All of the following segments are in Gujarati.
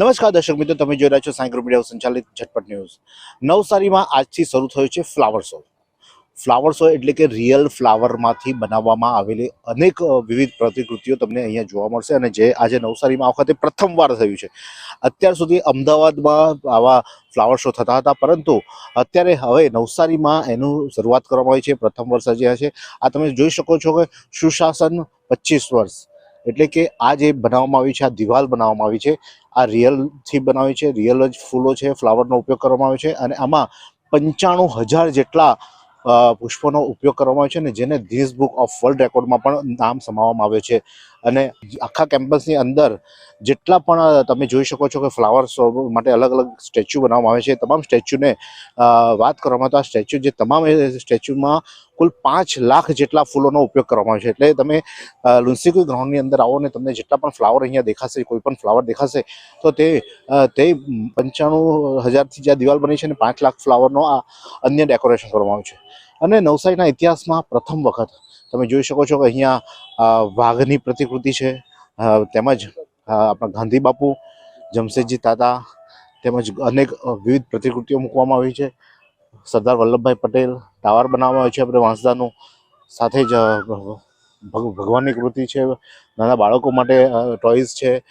નમસ્કાર દર્શક મિત્રો, તમે જોઈ રહ્યા છો સાઈ ગ્રુપ મીડિયા સંચાલિત ઝટપટ ન્યૂઝ. નવસારીમાં આજથી શરૂ થયો છે ફ્લાવર શો. ફ્લાવર શો એટલે કે રિયલ ફ્લાવરમાંથી બનાવવામાં આવેલી અનેક વિવિધ પ્રતિકૃતિઓ તમને અહીંયા જોવા મળશે અને જે આજે નવસારીમાં આ વખતે પ્રથમવાર થયું છે. અત્યાર સુધી અમદાવાદમાં આવા ફ્લાવર શો થતા હતા, પરંતુ અત્યારે હવે નવસારીમાં એનું શરૂઆત કરવામાં આવી છે, પ્રથમ વર્ષ આજે છે. આ તમે જોઈ શકો છો કે સુશાસન પચીસ વર્ષ. એટલે કે આ જે બનાવવામાં આવી છે, આ દિવાલ બનાવવામાં આવી છે, આ રિયલથી બનાવી છે, રિયલ જ ફૂલો છે ફ્લાવરનો ઉપયોગ કરવામાં આવ્યો છે અને આમાં પંચાણું હજાર જેટલા પુષ્પોનો ઉપયોગ કરવામાં આવ્યો છે અને જેને ગિનિસ બુક ઓફ વર્લ્ડ રેકોર્ડમાં પણ નામ સમાવવામાં આવ્યો છે. અને આખા કેમ્પસની અંદર જેટલા પણ તમે જોઈ શકો છો કે ફ્લાવર શો માટે અલગ અલગ સ્ટેચ્યુ બનાવવામાં આવે છે. તમામ સ્ટેચ્યુને વાત કરવામાં તો આ સ્ટેચ્યુ જે તમામ સ્ટેચ્યુમાં કુલ પાંચ લાખ જેટલા ફૂલોનો ઉપયોગ કરવામાં આવે છે. એટલે તમે લુન્સીકુ ગ્રાઉન્ડની અંદર આવો ને તમને જેટલા પણ ફ્લાવર અહીંયા દેખાશે, કોઈ પણ ફ્લાવર દેખાશે, તો તે તે પંચાણું હજારથી જ્યાં દિવાલ બની છે ને પાંચ લાખ ફ્લાવરનો આ અન્ય ડેકોરેશન કરવામાં આવ્યું છે. અને નવસારીના ઇતિહાસમાં પ્રથમ વખત. તમે જોઈ શકો છો કે અહીંયા વાઘની પ્રતિકૃતિ છે. તેમજ આપણા ગાંધી બાપુ, જમશેદજી તાતા તેમજ અનેક વિવિધ પ્રતિકૃતિઓ મૂકવામાં આવી છે. સરદાર વલ્લભભાઈ પટેલ ટાવર બનાવવામાં આવ્યો છે આપણે વાંસદાનું. સાથે જ ભગ- ભગવાનની કૃતિ છે. નાના બાળકો માટે ટોયઝ છે.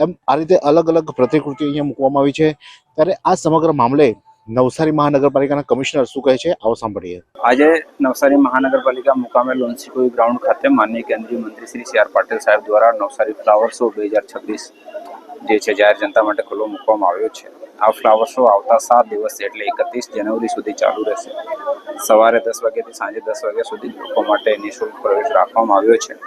એમ, આ રીતે અલગ અલગ પ્રતિકૃતિ અહીંયા મૂકવામાં આવી છે. ત્યારે આ સમગ્ર મામલે નવસારી મહાનગરપાલિકાના કમિશનર શું કહે છે? આવો સાંભળીએ. આજે નવસારી મહાનગરપાલિકા મુકામે લોન્સીકોઈ ગ્રાઉન્ડ ખાતે માનનીય કેન્દ્રીય મંત્રી શ્રી સી આર પાટીલ સાહેબ દ્વારા નવસારી ફ્લાવર શો બે હજાર છવ્વીસ જે છે જાહેર જનતા માટે ખુલ્લો મૂકવામાં આવ્યો છે. આ ફ્લાવર શો આવતા સાત દિવસ એટલે એકત્રીસ જાન્યુઆરી સુધી ચાલુ રહેશે. સવારે દસ વાગ્યાથી સાંજે દસ વાગ્યા સુધી લોકો માટે નિઃશુલ્ક પ્રવેશ રાખવામાં આવ્યો છે.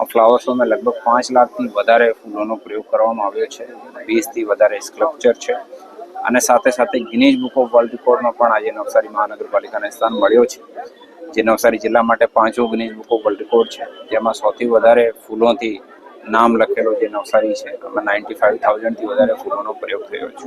આ ફ્લાવર શોમાં લગભગ પાંચ લાખથી વધારે ફૂલોનો પ્રયોગ કરવામાં આવ્યો છે. વીસથી વધારે સ્કલ્પચર છે. અને સાથે સાથે ગિનીઝ બુક ઓફ વર્લ્ડ રેકોર્ડમાં પણ આજે નવસારી મહાનગરપાલિકાને સ્થાન મળ્યો છે, જે નવસારી જિલ્લા માટે પાંચમો Guinness book of world record છે. જેમાં સૌથી વધારે ફૂલોથી નામ લખેલો જે નવસારી છે, એમાં નાઇન્ટી ફાઇવ થાઉઝન્ડથી વધારે ફૂલોનો પ્રયોગ થયો છે.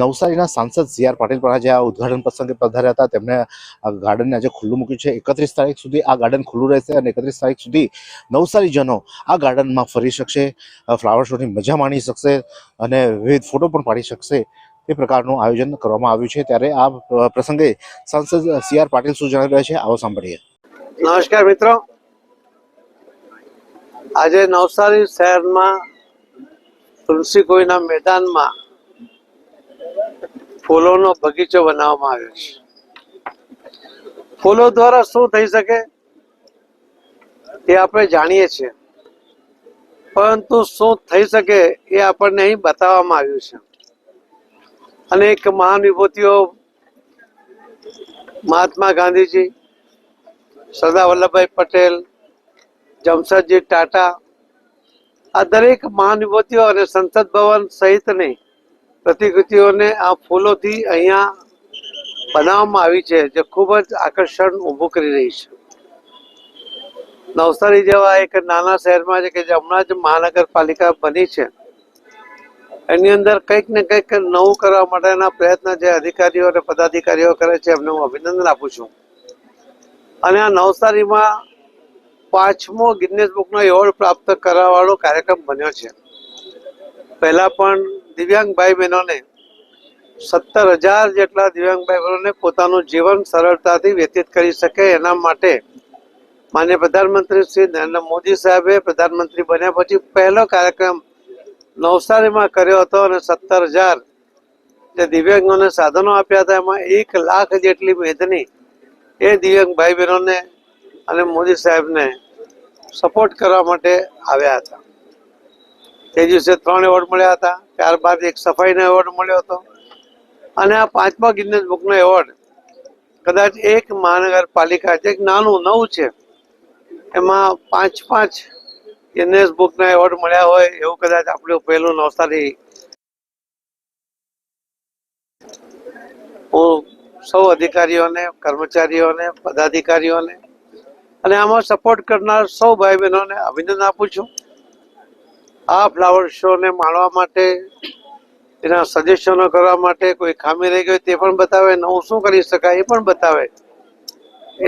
નવસારીના સાંસદ સી આર પાટીલ પણ આજે આ ઉદ્ઘાટન પ્રસંગે પધાર્યા હતા. તેમણે આ ગાર્ડનને આજે ખુલ્લું મૂક્યું છે. એકત્રીસ તારીખ સુધી આ ગાર્ડન ખુલ્લું રહેશે અને એકત્રીસ તારીખ સુધી નવસારીજનો આ ગાર્ડનમાં ફરી શકશે ફ્લાવર શોની મજા માણી શકશે અને વિવિધ ફોટો પણ પાડી શકશે. એ પ્રકારનું આયોજન કરવામાં આવ્યું છે. ત્યારે આ પ્રસંગે સાંસદ સી આર પાટીલ શું જણાવી રહ્યા છે, આવો સાંભળીએ. નમસ્કાર મિત્રો. આજે નવસારી શહેરમાં તુલસી કોઈના મેદાનમાં ફૂલોનો બગીચો બનાવવામાં આવ્યો છે. ફૂલો દ્વારા શું થઈ શકે એ આપણે જાણીએ છીએ. પરંતુ શું થઈ શકે એ આપણને અહીં બતાવવામાં આવ્યું છે. અનેક મહાન વિભૂતિઓ મહાત્મા ગાંધીજી, સરદાર વલ્લભભાઈ પટેલ, જમશેદજી ટાટા આ દરેક મહાન વિભૂતિઓ અને સંસદ ભવન સહિતની પ્રતિકૃતિઓને આ ફૂલોથી અહીંયા બનાવવામાં આવી છે, જે ખૂબ જ આકર્ષણ ઊભું કરી રહી છે. નવસારી જેવા એક નાના શહેરમાં છે કે જે હમણાં જ મહાનગરપાલિકા બની છે. એની અંદર કંઈક ને કંઈક નવું કરવા માટેના પ્રયત્ન જે અધિકારીઓ અને પદાધિકારીઓ કરે છે, એમને હું અભિનંદન આપું છું. અને આ નવસારીમાં પાંચમો ગિનનેસ બુકનો એવોર્ડ પ્રાપ્ત કરવાવાળો કાર્યક્રમ બન્યો છે. પહેલા પણ દિવ્યાંગ ભાઈ બહેનોને સત્તર હજાર જેટલા દિવ્યાંગ ભાઈ બહેનોને પોતાનું જીવન સરળતાથી વ્યતીત કરી શકે એના માટે માન્ય પ્રધાનમંત્રી શ્રી નરેન્દ્ર મોદી સાહેબે પ્રધાનમંત્રી બન્યા પછી પહેલો કાર્યક્રમ નવસારીમાં કર્યો હતો અને સત્તર હજાર જે દિવ્યાંગોને સાધનો આપ્યા હતા, એમાં એક લાખ જેટલી મેદની એ દિવ્યાંગ ભાઈ બહેનોને અને મોદી સાહેબને સપોર્ટ કરવા માટે આવ્યા હતા. તે દિવસે ત્રણ એવોર્ડ મળ્યા હતા. ત્યારબાદ એક સફાઈનો એવોર્ડ મળ્યો હતો. અને આ પાંચમા ગિનેસ બુકનો એવોર્ડ કદાચ એક મહાનગરપાલિકા જે એક નાનું, નવું છે. એમાં પાંચ પાંચ ગિનેસ બુકના એવોર્ડ મળ્યા હોય એવું કદાચ આપણું પહેલું નવસારી હું સૌ અધિકારીઓને, કર્મચારીઓને, પદાધિકારીઓને અને આમાં સપોર્ટ કરનાર સૌ ભાઈ બહેનોને અભિનંદન આપું છું. આ ફ્લાવર શોને માણવા માટે, એના સજેશનો કરવા માટે કોઈ ખામી રહી ગઈ તે પણ બતાવે નવું શું કરી શકાય એ પણ બતાવે.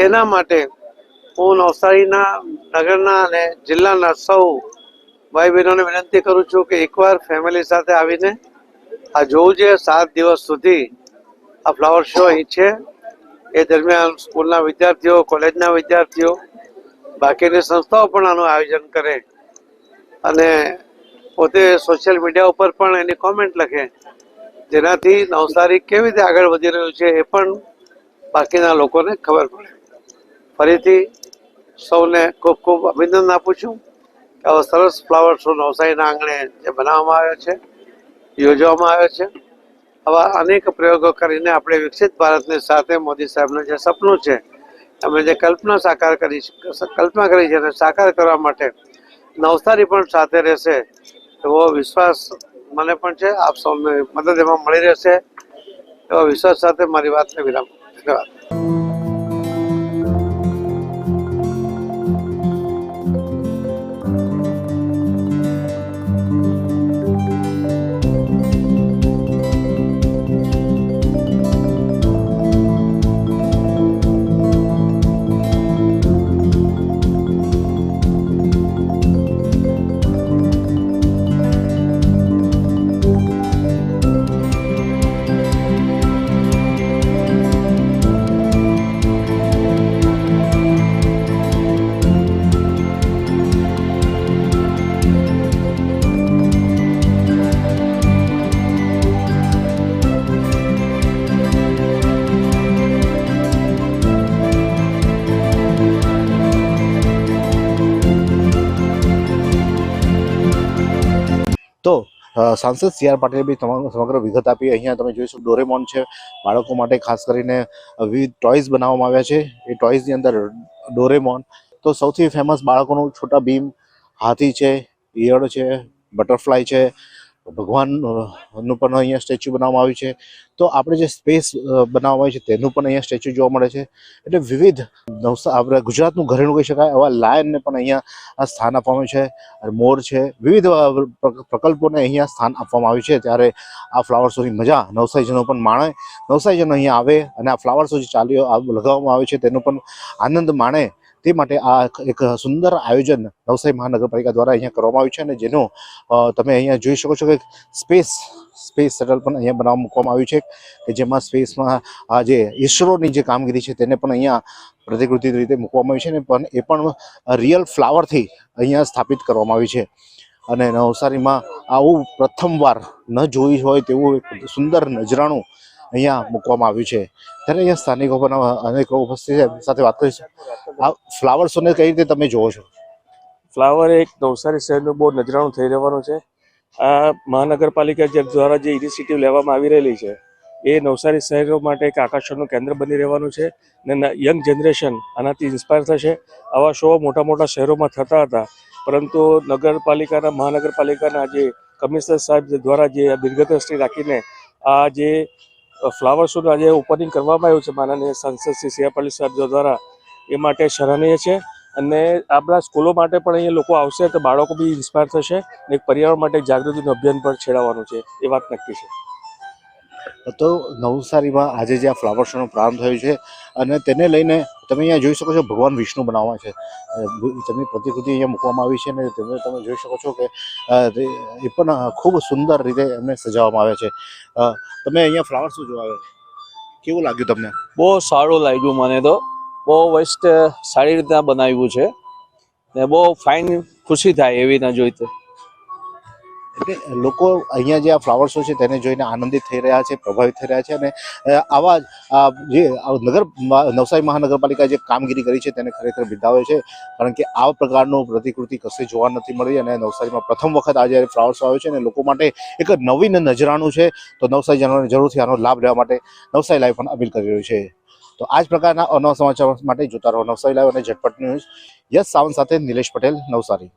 એના માટે હું નવસારીના નગરના અને જિલ્લાના સૌ ભાઈ બહેનોને વિનંતી કરું છું કે એકવાર ફેમિલી સાથે આવીને આ જોવું છે સાત દિવસ સુધી આ ફ્લાવર શો અહીં છે. એ દરમિયાન સ્કૂલના વિદ્યાર્થીઓ, કોલેજના વિદ્યાર્થીઓ, બાકીની સંસ્થાઓ પણ આનું આયોજન કરે. અને પોતે સોશિયલ મીડિયા ઉપર પણ એની કોમેન્ટ લખે. જેનાથી નવસારી કેવી રીતે આગળ વધી રહ્યું છે એ પણ બાકીના લોકોને ખબર પડે. ફરીથી સૌને ખૂબ ખૂબ અભિનંદન આપું છું કે આવો સરસ ફ્લાવર શો નવસારીના આંગણે જે બનાવવામાં આવ્યો છે, યોજવામાં આવ્યો છે. આવા અનેક પ્રયોગો કરીને આપણે વિકસિત ભારતની સાથે મોદી સાહેબનું જે સપનું છે, અમે જે કલ્પના સાકાર કરી કલ્પના કરી છે એને સાકાર કરવા માટે નવસારી પણ સાથે રહેશે. એવો વિશ્વાસ મને પણ છે. આપ સૌને મદદ એમાં મળી રહેશે. એવા વિશ્વાસ સાથે મારી વાતને વિરામ. ધન્યવાદ. સાંસદ સી આર પાટીલે બી સમગ્ર વિગત આપી. અહીંયા તમે જોઈશું ડોરેમોન છે. બાળકો માટે ખાસ કરીને વિવિધ ટોયઝ બનાવવામાં આવ્યા છે. એ ટોયઝની અંદર ડોરેમોન. તો સૌથી ફેમસ બાળકોનું છોટા ભીમ હાથી છે, ઈયળ છે, બટરફ્લાય છે ભગવાનનું પણ અહીંયા સ્ટેચ્યુ બનાવવામાં આવ્યું છે. તો આપણે જે સ્પેસ બનાવવામાં આવ્યું છે તેનું પણ અહીંયા સ્ટેચ્યુ જોવા મળે છે. એટલે વિવિધ નવસા, આપણે ગુજરાતનું ઘરેણું કહી શકાય, આવા લાયનને પણ અહીંયા સ્થાન આપવામાં છે. મોર છે, વિવિધ પ્રકલ્પોને અહીંયા સ્થાન આપવામાં આવ્યું છે. ત્યારે આ ફ્લાવર શોની મજા નવસારીજનો પણ માણે. નવસારીજનો અહીંયા આવે અને આ ફ્લાવર શો જે ચાલ્યો લગાવવામાં આવે છે તેનો પણ આનંદ માણે. તે માટે આ એક- સુંદર આયોજન નવસારી મહાનગરપાલિકા દ્વારા અહીંયા કરવામાં આવ્યું છે અને જેનો તમે અહીંયા જોઈ શકો છો કે સ્પેસ સ્પેસ શટલ પણ અહીંયા બનાવવા મૂકવામાં આવ્યું છે, કે જેમાં સ્પેસમાં આ જે ઇસરોની જે કામગીરી છે તેને પણ અહીંયા પ્રતિકૃતિ રીતે મૂકવામાં આવી છે અને પણ એ પણ રિયલ ફ્લાવરથી અહીંયા સ્થાપિત કરવામાં આવી છે. અને નવસારીમાં આવું પ્રથમવાર ન જોઈ હોય તેવું એક સુંદર નજરાણું અહીંયા મૂકવામાં આવ્યું છે. ત્યારે અહીંયા સ્થાનિકો પણ અનેકો ઉપસ્થિત છે. સાથે વાત કરીશું. આ ફ્લાવર શોને કઈ રીતે તમે જોવો છો? ફ્લાવર એક નવસારી શહેરનું બહુ નજરાણું થઈ રહેવાનું છે. આ મહાનગરપાલિકા જે દ્વારા જે ઇનિશિયેટિવ લેવામાં આવી રહેલી છે, એ નવસારી શહેરો માટે એક આકર્ષણનું કેન્દ્ર બની રહેવાનું છે ને યંગ જનરેશન આનાથી ઇન્સ્પાયર થશે. આવા શો મોટા મોટા શહેરોમાં થતા હતા. પરંતુ નગરપાલિકાના, મહાનગરપાલિકાના જે કમિશનર સાહેબ દ્વારા જે દીર્ઘદ્રષ્ટિ રાખીને આ જે ફ્લાવર શોનું આજે ઓપનિંગ કરવામાં આવ્યું છે માનનીય સાંસદ શ્રી સિયાપલ્લી સાહેબ દ્વારા. એ માટે સરાહનીય છે અને આપણા સ્કૂલો માટે પણ અહીંયા લોકો આવશે તો બાળકો બી ઇન્સ્પાયર થશે અને પર્યાવરણ માટે જાગૃતિનું અભિયાન પણ છેડાવવાનું છે. એ વાત નક્કી છે. તો નવસારીમાં આજે જે આ ફ્લાવર શોનો પ્રારંભ થયો છે અને તેને લઈને તમે અહીંયા જોઈ શકો છો ભગવાન વિષ્ણુ બનાવવા છે. તેમની પ્રતિકૃતિ અહીંયા મૂકવામાં આવી છે અને તમે તમે જોઈ શકો છો કે એ પણ ખૂબ સુંદર રીતે એમને સજાવવામાં આવે છે. તમે અહીંયા ફ્લાવર શું જોવા કેવું લાગ્યું તમને? બહુ સારું લાગ્યું મને તો. બહુ વેસ્ટ સારી રીતના બનાવ્યું છે. ને બહુ ફાઇન ખુશી થાય એવી રીતના જોઈતે એટલે લોકો અહીંયા જે આ ફ્લાવર શો છે તેને જોઈને આનંદિત થઈ રહ્યા છે, પ્રભાવિત થઈ રહ્યા છે અને આવા જ નગર, નવસારી મહાનગરપાલિકા જે કામગીરી કરી છે તેને ખરેખર બિરદાવે છે. કારણ કે આ પ્રકારનું પ્રતિકૃતિ કશે જોવા નથી મળી અને નવસારીમાં પ્રથમ વખત આજે ફ્લાવર શો આવ્યો છે અને લોકો માટે એક નવીન નજરાણું છે, તો નવસારી જનોને જરૂરથી આનો લાભ લેવા માટે નવસારી લાઈવ પણ અપીલ કરી રહ્યું છે. તો આ જ પ્રકારના અનવ સમાચાર માટે જોતા રહો નવસારી લાઈવ અને ઝટપટ ન્યૂઝ. યસ સાવંત સાથે નિલેશ પટેલ, નવસારી.